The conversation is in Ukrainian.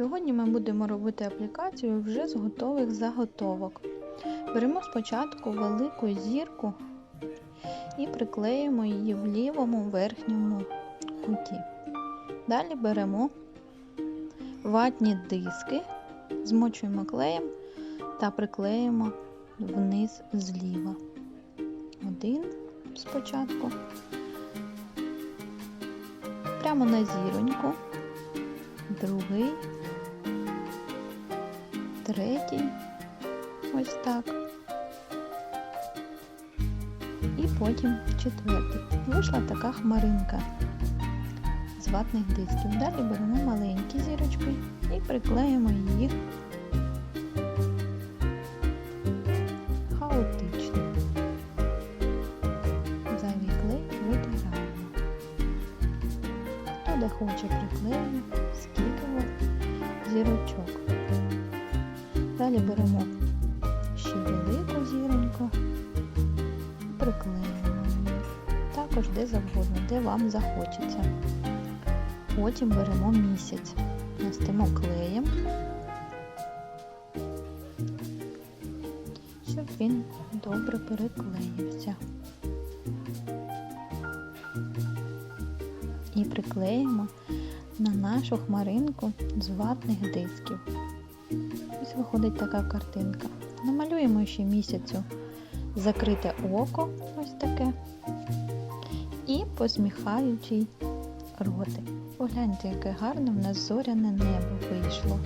Сьогодні ми будемо робити аплікацію вже з готових заготовок. Беремо спочатку велику зірку і приклеїмо її в лівому верхньому куті. Dалі беремо ватні диски, змочуємо клеєм та приклеїмо вниз зліва. Один спочатку, прямо на зіроньку, другий, третій, ось так. І потім четвертий. Вийшла така хмаринка з ватних дисків. Далі беремо маленькі зірочки і приклеїмо їх де хоче приклеює, скільки зірочок. Далі беремо ще велику зіроньку і приклеюємо її. Також де завгодно, де вам захочеться. Потім беремо місяць, настимо клеєм, щоб він добре переклеївся. І приклеїмо на нашу хмаринку з ватних дисків. Ось виходить така картинка. Намалюємо ще місяцю закрите око, ось таке, і посміхаючий ротик. Погляньте, яке гарне в нас зоряне небо вийшло.